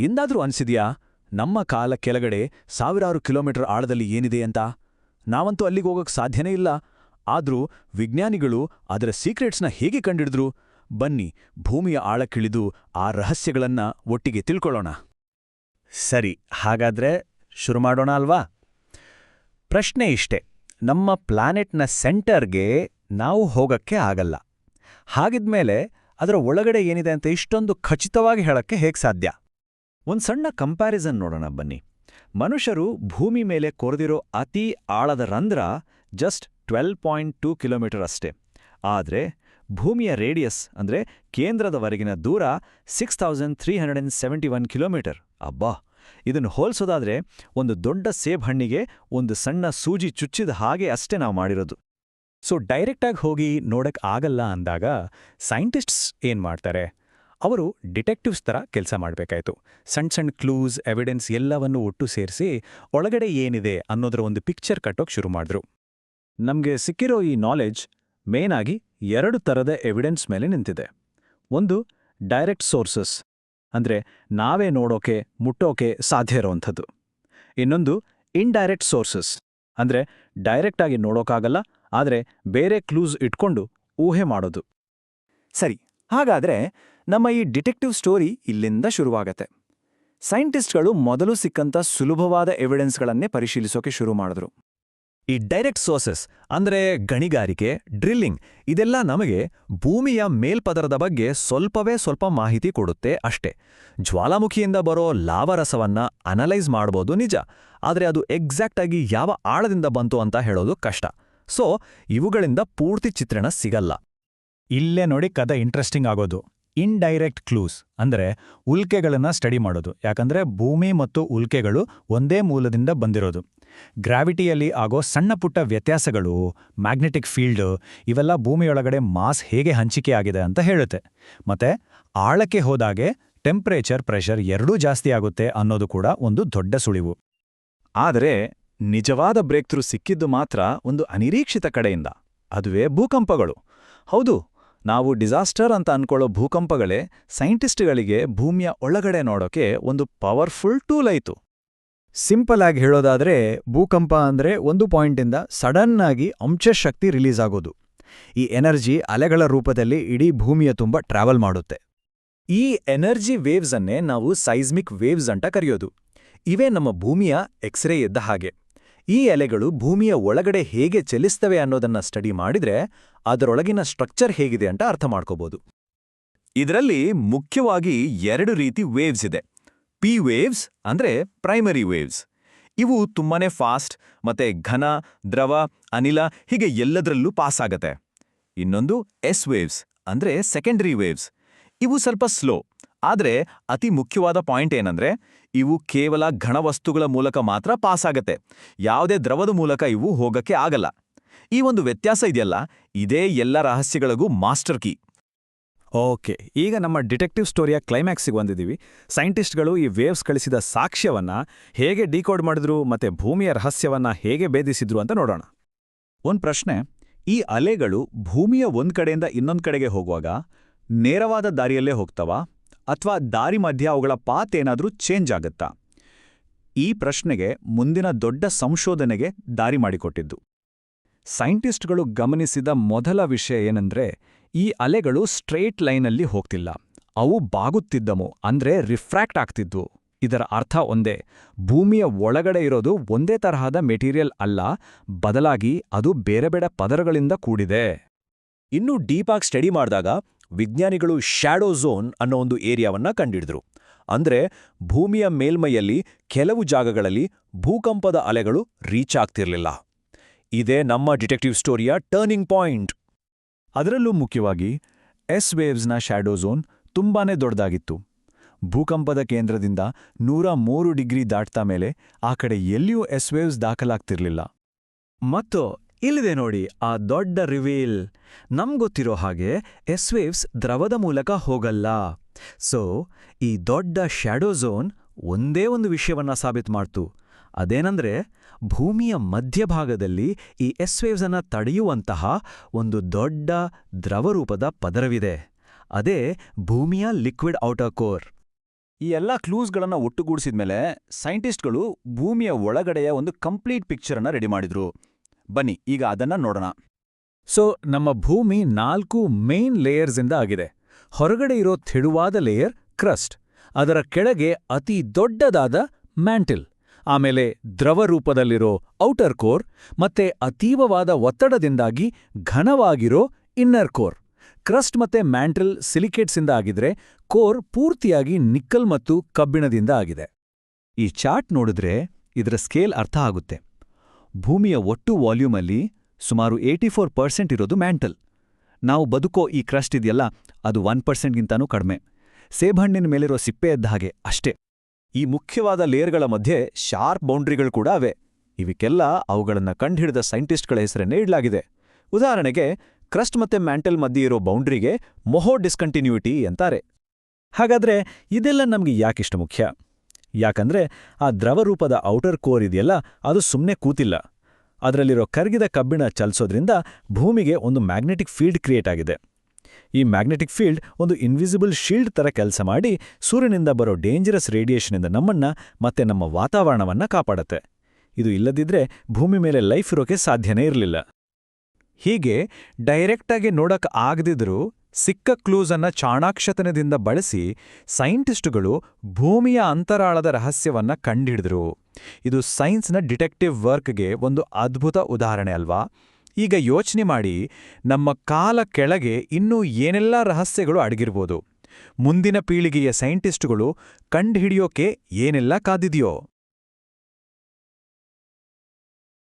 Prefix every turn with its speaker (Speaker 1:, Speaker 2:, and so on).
Speaker 1: ಎಂದಾದ್ರೂ ಅನಿಸಿದೆಯಾ? ನಮ್ಮ ಕಾಲ ಕೆಳಗಡೆ ಸಾವಿರಾರು ಕಿಲೋಮೀಟರ್ ಆಳದಲ್ಲಿ ಏನಿದೆ ಅಂತ? ನಾವಂತೂ ಅಲ್ಲಿಗೆ ಹೋಗಕ್ ಸಾಧ್ಯನೇ ಇಲ್ಲ. ಆದರೂ ವಿಜ್ಞಾನಿಗಳು ಅದರ ಸೀಕ್ರೆಟ್ಸ್ನ ಹೇಗೆ ಕಂಡಿಡಿದ್ರು? ಬನ್ನಿ, ಭೂಮಿಯ ಆಳಕ್ಕಿಳಿದು ಆ ರಹಸ್ಯಗಳನ್ನ ಒಟ್ಟಿಗೆ ತಿಳ್ಕೊಳ್ಳೋಣ.
Speaker 2: ಸರಿ, ಹಾಗಾದ್ರೆ ಶುರು ಮಾಡೋಣ ಅಲ್ವಾ? ಪ್ರಶ್ನೆ ಇಷ್ಟೆ. ನಮ್ಮ ಪ್ಲಾನೆಟ್ನ ಸೆಂಟರ್ಗೆ ನಾವು ಹೋಗಕ್ಕೆ ಆಗಲ್ಲ. ಹಾಗಿದ್ಮೇಲೆ ಅದರ ಒಳಗಡೆ ಏನಿದೆ ಅಂತ ಇಷ್ಟೊಂದು ಖಚಿತವಾಗಿ ಹೇಳಕ್ಕೆ ಹೇಗೆ ಸಾಧ್ಯ?
Speaker 3: ಒಂದ್ ಸಣ್ಣ ಕಂಪ್ಯಾರಿಸನ್ ನೋಡೋಣ ಬನ್ನಿ. ಮನುಷ್ಯರು ಭೂಮಿ ಮೇಲೆ ಕೊರೆದಿರೋ ಅತಿ ಆಳದ ರಂಧ್ರ just twelve point two kilometre ಅಷ್ಟೇ. ಆದ್ರೆ ಭೂಮಿಯ ರೇಡಿಯಸ್ ಅಂದ್ರೆ ಕೇಂದ್ರದವರೆಗಿನ ದೂರ six thousand three hundred and seventy one kilometre ಅಬ್ಬಾ! ಇದನ್ನು ಹೋಲಿಸೋದಾದ್ರೆ ಒಂದು ದೊಡ್ಡ ಸೇಬ್ ಹಣ್ಣಿಗೆ ಒಂದು ಸಣ್ಣ ಸೂಜಿ ಚುಚ್ಚಿದ ಹಾಗೆ ಅಷ್ಟೇ ನಾವು ಮಾಡಿರೋದು.
Speaker 2: ಸೊ ಡೈರೆಕ್ಟಾಗಿ ಹೋಗಿ ನೋಡಕ್ ಆಗಲ್ಲ ಅಂದಾಗ ಸೈಂಟಿಸ್ಟ್ಸ್ ಏನ್ ಮಾಡ್ತಾರೆ? ಅವರು ಡಿಟೆಕ್ಟಿವ್ಸ್ ಥರ ಕೆಲಸ ಮಾಡಬೇಕಾಯಿತು. ಸಣ್ಣ ಸಣ್ಣ ಕ್ಲೂಸ್, ಎವಿಡೆನ್ಸ್ ಎಲ್ಲವನ್ನು ಒಟ್ಟು ಸೇರಿಸಿ ಒಳಗಡೆ ಏನಿದೆ ಅನ್ನೋದರ ಒಂದು ಪಿಕ್ಚರ್ ಕಟ್ಟೋಕೆ ಶುರು ಮಾಡಿದ್ರು. ನಮಗೆ ಸಿಕ್ಕಿರೋ ಈ ನಾಲೆಜ್ ಮೇನ್ ಆಗಿ ಎರಡು ಥರದ ಎವಿಡೆನ್ಸ್ ಮೇಲೆ ನಿಂತಿದೆ. ಒಂದು, ಡೈರೆಕ್ಟ್ ಸೋರ್ಸಸ್, ಅಂದ್ರೆ ನಾವೇ ನೋಡೋಕೆ, ಮುಟ್ಟೋಕೆ ಸಾಧ್ಯ ಇರೋವಂಥದ್ದು. ಇನ್ನೊಂದು ಇನ್ಡೈರೆಕ್ಟ್ ಸೋರ್ಸಸ್, ಅಂದ್ರೆ ಡೈರೆಕ್ಟಾಗಿ ನೋಡೋಕ್ಕಾಗಲ್ಲ ಆದರೆ ಬೇರೆ ಕ್ಲೂಸ್ ಇಟ್ಕೊಂಡು ಊಹೆ ಮಾಡೋದು.
Speaker 3: ಸರಿ ಹಾಗಾದ್ರೆ ನಮ್ಮ ಈ ಡಿಟೆಕ್ಟಿವ್ ಸ್ಟೋರಿ ಇಲ್ಲಿಂದ ಶುರುವಾಗತ್ತೆ. ಸೈಂಟಿಸ್ಟ್ಗಳು ಮೊದಲು ಸಿಕ್ಕಂತ ಸುಲಭವಾದ ಎವಿಡೆನ್ಸ್ಗಳನ್ನೇ ಪರಿಶೀಲಿಸೋಕೆ ಶುರು ಮಾಡಿದ್ರು.
Speaker 2: ಈ ಡೈರೆಕ್ಟ್ ಸೋರ್ಸಸ್ ಅಂದ್ರೆ ಗಣಿಗಾರಿಕೆ ಡ್ರಿಲ್ಲಿಂಗ್ ಇದೆಲ್ಲ ನಮಗೆ ಭೂಮಿಯ ಮೇಲ್ಪದರದ ಬಗ್ಗೆ ಸ್ವಲ್ಪವೇ ಸ್ವಲ್ಪ ಮಾಹಿತಿ ಕೊಡುತ್ತೆ ಅಷ್ಟೇ. ಜ್ವಾಲಾಮುಖಿಯಿಂದ ಬರೋ ಲಾವರಸವನ್ನ ಅನಲೈಸ್ ಮಾಡ್ಬೋದು ನಿಜ, ಆದರೆ ಅದು ಎಕ್ಸಾಕ್ಟ್ ಆಗಿ ಯಾವ ಆಳದಿಂದ ಬಂತು ಅಂತ ಹೇಳೋದು ಕಷ್ಟ. ಸೊ ಇವುಗಳಿಂದ ಪೂರ್ತಿ ಚಿತ್ರಣ ಸಿಗಲ್ಲ. ಇಲ್ಲೇ ನೋಡಿ ಕದ ಇಂಟ್ರೆಸ್ಟಿಂಗ್ ಆಗೋದು. ಇನ್ಡೈರೆಕ್ಟ್ ಕ್ಲೂಸ್ ಅಂದ್ರೆ ಉಲ್ಕೆಗಳನ್ನು ಸ್ಟಡಿ ಮಾಡೋದು. ಯಾಕಂದ್ರೆ ಭೂಮಿ ಮತ್ತು ಉಲ್ಕೆಗಳು ಒಂದೇ ಮೂಲದಿಂದ ಬಂದಿರೋದು. ಗ್ರಾವಿಟಿಯಲ್ಲಿ ಆಗೋ ಸಣ್ಣ ಪುಟ್ಟ ವ್ಯತ್ಯಾಸಗಳು ಮ್ಯಾಗ್ನೆಟಿಕ್ ಫೀಲ್ಡ್ ಇವೆಲ್ಲ ಭೂಮಿಯೊಳಗಡೆ ಮಾಸ್ ಹೇಗೆ ಹಂಚಿಕೆ ಆಗಿದೆ ಅಂತ ಹೇಳುತ್ತೆ. ಮತ್ತೆ ಆಳಕ್ಕೆ ಹೋದಾಗೆ ಟೆಂಪರೇಚರ್ ಪ್ರೆಷರ್ ಎರಡೂ ಜಾಸ್ತಿ ಆಗುತ್ತೆ ಅನ್ನೋದು ಕೂಡ ಒಂದು ದೊಡ್ಡ ಸುಳಿವು.
Speaker 3: ಆದರೆ ನಿಜವಾದ ಬ್ರೇಕ್ ಥ್ರೂ ಸಿಕ್ಕಿದ್ದು ಮಾತ್ರ ಒಂದು ಅನಿರೀಕ್ಷಿತ ಕಡೆಯಿಂದ. ಅದುವೇ ಭೂಕಂಪಗಳು. ಹೌದು ನಾವು ಡಿಸಾಸ್ಟರ್ ಅಂತ ಅನ್ಕೊಳ್ಳೋ ಭೂಕಂಪಗಳೇ ಸೈಂಟಿಸ್ಟ್ಗಳಿಗೆ ಭೂಮಿಯ ಒಳಗಡೆ ನೋಡೋಕೆ ಒಂದು ಪವರ್ಫುಲ್ ಟೂಲ್ ಆಯಿತು.
Speaker 2: ಸಿಂಪಲ್ ಆಗಿ ಹೇಳೋದಾದ್ರೆ ಭೂಕಂಪ ಅಂದ್ರೆ ಒಂದು ಪಾಯಿಂಟಿಂದ ಸಡನ್ ಆಗಿ ಅಂಶಶಕ್ತಿ ರಿಲೀಸ್ ಆಗೋದು. ಈ ಎನರ್ಜಿ ಅಲೆಗಳ ರೂಪದಲ್ಲಿ ಇಡೀ ಭೂಮಿಯ ತುಂಬ ಟ್ರಾವೆಲ್ ಮಾಡುತ್ತೆ.
Speaker 3: ಈ ಎನರ್ಜಿ ವೇವ್ಸನ್ನೇ ನಾವು ಸೈಸ್ಮಿಕ್ ವೇವ್ಸ್ ಅಂತ ಕರೆಯೋದು. ಇವೇ ನಮ್ಮ ಭೂಮಿಯ ಎಕ್ಸ್ರೇ ಇದ್ದ ಹಾಗೆ. ಈ ಎಲೆಗಳು ಭೂಮಿಯ ಒಳಗಡೆ ಹೇಗೆ ಚಲಿಸ್ತವೆ ಅನ್ನೋದನ್ನ ಸ್ಟಡಿ ಮಾಡಿದ್ರೆ ಅದರೊಳಗಿನ ಸ್ಟ್ರಕ್ಚರ್ ಹೇಗಿದೆ ಅಂತ ಅರ್ಥ ಮಾಡ್ಕೋಬಹುದು ಇದರಲ್ಲಿ ಮುಖ್ಯವಾಗಿ ಎರಡು ರೀತಿ ವೇವ್ಸ್ ಇದೆ. ಪಿ ವೇವ್ಸ್ ಅಂದ್ರೆ ಪ್ರೈಮರಿ ವೇವ್ಸ್. ಇವು ತುಂಬಾನೇ ಫಾಸ್ಟ್ ಮತ್ತೆ ಘನ, ದ್ರವ, ಅನಿಲ ಹೀಗೆ ಎಲ್ಲದರಲ್ಲೂ ಪಾಸ್ ಆಗತ್ತೆ. ಇನ್ನೊಂದು ಎಸ್ ವೇವ್ಸ್ ಅಂದ್ರೆ ಸೆಕೆಂಡರಿ ವೇವ್ಸ್. ಇವು ಸ್ವಲ್ಪ ಸ್ಲೋ, ಆದ್ರೆ ಅತಿ ಮುಖ್ಯವಾದ ಪಾಯಿಂಟ್ ಏನಂದ್ರೆ ಇವು ಕೇವಲ ಘನವಸ್ತುಗಳ ಮೂಲಕ ಮಾತ್ರ ಪಾಸ್ ಆಗತ್ತೆ ಯಾವುದೇ ದ್ರವದ ಮೂಲಕ ಇವು ಹೋಗಕ್ಕೆ ಆಗಲ್ಲ. ಈ ಒಂದು ವ್ಯತ್ಯಾಸ ಇದೆಯಲ್ಲ? ಇದೇ ಎಲ್ಲ ರಹಸ್ಯಗಳಿಗೂ ಮಾಸ್ಟರ್ ಕೀ.
Speaker 2: ಓಕೆ, ಈಗ ನಮ್ಮ ಡಿಟೆಕ್ಟಿವ್ ಸ್ಟೋರಿಯ ಕ್ಲೈಮ್ಯಾಕ್ಸಿಗೆ ಬಂದಿದ್ದೀವಿ. ಸೈಂಟಿಸ್ಟ್ಗಳು ಈ ವೇವ್ಸ್ ಕಳಿಸಿದ ಸಾಕ್ಷ್ಯವನ್ನ ಹೇಗೆ ಡಿಕೋಡ್ ಮಾಡಿದ್ರು ಮತ್ತೆ ಭೂಮಿಯ ರಹಸ್ಯವನ್ನ ಹೇಗೆ ಭೇದಿಸಿದ್ರು ಅಂತ ನೋಡೋಣ.
Speaker 1: ಒಂದು ಪ್ರಶ್ನೆ, ಈ ಅಲೆಗಳು ಭೂಮಿಯ ಒಂದು ಕಡೆಯಿಂದ ಇನ್ನೊಂದು ಕಡೆಗೆ ಹೋಗುವಾಗ ನೇರವಾದ ದಾರಿಯಲ್ಲೇ ಹೋಗ್ತವಾ? ಅಥವಾ ದಾರಿ ಮಧ್ಯ ಅವುಗಳ ಪಾತ್ ಏನಾದರೂ ಚೇಂಜ್ ಆಗುತ್ತಾ? ಈ ಪ್ರಶ್ನೆಗೆ ಮುಂದಿನ ದೊಡ್ಡ ಸಂಶೋಧನೆಗೆ ದಾರಿ ಮಾಡಿಕೊಟ್ಟಿದ್ದು. ಸೈಂಟಿಸ್ಟ್ಗಳು ಗಮನಿಸಿದ ಮೊದಲ ವಿಷಯ ಏನಂದ್ರೆ, ಈ ಅಲೆಗಳು ಸ್ಟ್ರೇಟ್ ಲೈನಲ್ಲಿ ಹೋಗ್ತಿಲ್ಲ. ಅವು ಬಾಗುತ್ತಿದ್ದವು, ಅಂದ್ರೆ ರಿಫ್ರಾಕ್ಟ್ ಆಗ್ತಿದ್ವು. ಇದರ ಅರ್ಥ ಒಂದೇ, ಭೂಮಿಯ ಒಳಗಡೆ ಇರೋದು ಒಂದೇ ತರಹದ ಮೆಟೀರಿಯಲ್ ಅಲ್ಲ, ಬದಲಾಗಿ ಅದು ಬೇರೆ ಬೇರೆ ಪದರಗಳಿಂದ ಕೂಡಿದೆ.
Speaker 3: ಇನ್ನೂ ಡೀಪಾಗಿ ಸ್ಟಡಿ ಮಾಡಿದಾಗ ವಿಜ್ಞಾನಿಗಳು ಶ್ಯಾಡೋ ಝೋನ್ ಅನ್ನೋ ಒಂದು ಏರಿಯಾವನ್ನ ಕಂಡಿಡಿದ್ರು. ಅಂದ್ರೆ ಭೂಮಿಯ ಮೇಲ್ಮೈಯಲ್ಲಿ ಕೆಲವು ಜಾಗಗಳಲ್ಲಿ ಭೂಕಂಪದ ಅಲೆಗಳು ರೀಚ್ ಆಗ್ತಿರಲಿಲ್ಲ. ಇದೇ ನಮ್ಮ ಡಿಟೆಕ್ಟಿವ್ ಸ್ಟೋರಿಯ ಟರ್ನಿಂಗ್ ಪಾಯಿಂಟ್
Speaker 1: ಅದರಲ್ಲೂ ಮುಖ್ಯವಾಗಿ ಎಸ್ ವೇವ್ಸ್ನ ಶ್ಯಾಡೋ ಝೋನ್ ತುಂಬಾನೇ ದೊಡ್ಡದಾಗಿತ್ತು. ಭೂಕಂಪದ ಕೇಂದ್ರದಿಂದ ನೂರ ಮೂರು ಡಿಗ್ರಿ ದಾಟ್ತಾ ಮೇಲೆ ಆ ಕಡೆ ಎಲ್ಲಿಯೂ ಎಸ್ ವೇವ್ಸ್ ದಾಖಲಾಗ್ತಿರ್ಲಿಲ್ಲ.
Speaker 3: ಮತ್ತು ಇಲ್ಲಿದೆ ನೋಡಿ, ಆ ದೊಡ್ಡ ರಿವೀಲ್. ನಮ್ಗೊತ್ತಿರೋ ಹಾಗೆ ಎಸ್ ವೇವ್ಸ್ ದ್ರವದ ಮೂಲಕ ಹೋಗಲ್ಲ. ಸೊ ಈ ದೊಡ್ಡ ಶ್ಯಾಡೋ ಝೋನ್ ಒಂದೇ ಒಂದು ವಿಷಯವನ್ನ ಸಾಬೀತು ಮಾಡ್ತು. ಅದೇನಂದ್ರೆ, ಭೂಮಿಯ ಮಧ್ಯಭಾಗದಲ್ಲಿ ಈ ಎಸ್ ವೇವ್ಸ್ ಅನ್ನ ತಡೆಯುವಂತಹ ಒಂದು ದೊಡ್ಡ ದ್ರವರೂಪದ ಪದರವಿದೆ. ಅದೇ ಭೂಮಿಯ ಲಿಕ್ವಿಡ್ ಔಟರ್ ಕೋರ್
Speaker 1: ಈ ಎಲ್ಲ ಕ್ಲೂಸ್ಗಳನ್ನು ಒಟ್ಟುಗೂಡಿಸಿದ್ಮೇಲೆ ಸೈಂಟಿಸ್ಟ್ಗಳು ಭೂಮಿಯ ಒಳಗಡೆಯ ಒಂದು ಕಂಪ್ಲೀಟ್ ಪಿಕ್ಚರನ್ನು ರೆಡಿ ಮಾಡಿದ್ರು. ಬನ್ನಿ, ಈಗ ಅದನ್ನ ನೋಡೋಣ.
Speaker 3: ಸೊ ನಮ್ಮ ಭೂಮಿ ನಾಲ್ಕು ಮೇನ್ ಲೇಯರ್ಸಿಂದ ಆಗಿದೆ. ಹೊರಗಡೆ ಇರೋ ತೆಳುವಾದ ಲೇಯರ್ ಕ್ರಸ್ಟ್ ಅದರ ಕೆಳಗೆ ಅತಿ ದೊಡ್ಡದಾದ ಮ್ಯಾಂಟಿಲ್ ಆಮೇಲೆ ದ್ರವ ರೂಪದಲ್ಲಿರೋ ಔಟರ್ ಕೋರ್ ಮತ್ತೆ ಅತೀವವಾದ ಒತ್ತಡದಿಂದಾಗಿ ಘನವಾಗಿರೋ ಇನ್ನರ್ ಕೋರ್ ಕ್ರಸ್ಟ್ ಮತ್ತೆ ಮ್ಯಾಂಟಿಲ್ ಸಿಲಿಕೇಟ್ಸಿಂದ ಆಗಿದ್ರೆ ಕೋರ್ ಪೂರ್ತಿಯಾಗಿ ನಿಕ್ಕಲ್ ಮತ್ತು ಕಬ್ಬಿಣದಿಂದ ಆಗಿದೆ.
Speaker 1: ಈ ಚಾರ್ಟ್ ನೋಡಿದ್ರೆ ಇದರ ಸ್ಕೇಲ್ ಅರ್ಥ ಆಗುತ್ತೆ. ಭೂಮಿಯ ಒಟ್ಟು ವಾಲ್ಯೂಮಲ್ಲಿ ಸುಮಾರು ಏಯ್ಟಿ ಫೋರ್ ಪರ್ಸೆಂಟ್ ಇರೋದು ಮ್ಯಾಂಟಲ್. ನಾವು ಬದುಕೋ ಈ ಕ್ರಸ್ಟ್ ಇದೆಯಲ್ಲ, ಅದು ಒನ್ ಪರ್ಸೆಂಟ್ಗಿಂತನೂ ಕಡಿಮೆ. ಸೇಬಹಣ್ಣಿನ ಮೇಲಿರೋ ಸಿಪ್ಪೆ ಎದ್ದ ಹಾಗೆ ಅಷ್ಟೇ. ಈ ಮುಖ್ಯವಾದ ಲೇಯರ್ಗಳ ಮಧ್ಯೆ ಶಾರ್ಪ್ ಬೌಂಡ್ರಿಗಳು ಕೂಡ ಅವೆ. ಇವಕ್ಕೆಲ್ಲ ಅವುಗಳನ್ನು ಕಂಡುಹಿಡಿದ ಸೈಂಟಿಸ್ಟ್ಗಳ ಹೆಸರನ್ನೇ ಇಡಲಾಗಿದೆ. ಉದಾಹರಣೆಗೆ, ಕ್ರಸ್ಟ್ ಮತ್ತೆ ಮ್ಯಾಂಟಲ್ ಮಧ್ಯೆ ಇರೋ ಬೌಂಡ್ರಿಗೆ ಮೊಹೋ ಡಿಸ್ಕಂಟಿನ್ಯೂಟಿ ಅಂತಾರೆ.
Speaker 3: ಹಾಗಾದ್ರೆ ಇದೆಲ್ಲ ನಮಗೆ ಯಾಕಿಷ್ಟು ಮುಖ್ಯ? ಯಾಕಂದ್ರೆ ಆ ದ್ರವರೂಪದ ಔಟರ್ ಕೋರ್ ಇದೆಯಲ್ಲ, ಅದು ಸುಮ್ಮನೆ ಕೂತಿಲ್ಲ. ಅದರಲ್ಲಿರೋ ಕರ್ಗಿದ ಕಬ್ಬಿಣ ಚಲಿಸೋದ್ರಿಂದ ಭೂಮಿಗೆ ಒಂದು ಮ್ಯಾಗ್ನೆಟಿಕ್ ಫೀಲ್ಡ್ ಕ್ರಿಯೇಟ್ ಆಗಿದೆ. ಈ ಮ್ಯಾಗ್ನೆಟಿಕ್ ಫೀಲ್ಡ್ ಒಂದು ಇನ್ವಿಸಿಬಲ್ ಶೀಲ್ಡ್ ತರ ಕೆಲಸ ಮಾಡಿ ಸೂರ್ಯನಿಂದ ಬರೋ ಡೇಂಜರಸ್ ರೇಡಿಯೇಷನಿಂದ ನಮ್ಮನ್ನ ಮತ್ತೆ ನಮ್ಮ ವಾತಾವರಣವನ್ನ ಕಾಪಾಡತ್ತೆ. ಇದು ಇಲ್ಲದಿದ್ರೆ ಭೂಮಿ ಮೇಲೆ ಲೈಫ್ ಇರೋಕೆ ಸಾಧ್ಯನೇ ಇರಲಿಲ್ಲ. ಹೀಗೆ ಡೈರೆಕ್ಟಾಗಿ ನೋಡಕ್ ಆಗದಿದ್ರೂ ಸಿಕ್ಕ ಕ್ಲೂಸನ್ನ ಚಾಣಾಕ್ಷತನದಿಂದ ಬಳಸಿ ಸೈಂಟಿಸ್ಟುಗಳು ಭೂಮಿಯ ಅಂತರಾಳದ ರಹಸ್ಯವನ್ನ ಕಂಡಿಡಿದ್ರು. ಇದು ಸೈನ್ಸ್ನ ಡಿಟೆಕ್ಟಿವ್ ವರ್ಕ್ಗೆ ಒಂದು ಅದ್ಭುತ ಉದಾಹರಣೆ ಅಲ್ವಾ? ಈಗ ಯೋಚನೆ ಮಾಡಿ, ನಮ್ಮ ಕಾಲ ಕೆಳಗೆ ಇನ್ನೂ ಏನೆಲ್ಲ ರಹಸ್ಯಗಳು ಅಡಗಿರ್ಬೋದು? ಮುಂದಿನ ಪೀಳಿಗೆಯ ಸೈಂಟಿಸ್ಟುಗಳು ಕಂಡುಹಿಡಿಯೋಕೆ ಏನೆಲ್ಲ ಕಾದಿದೆಯೋ?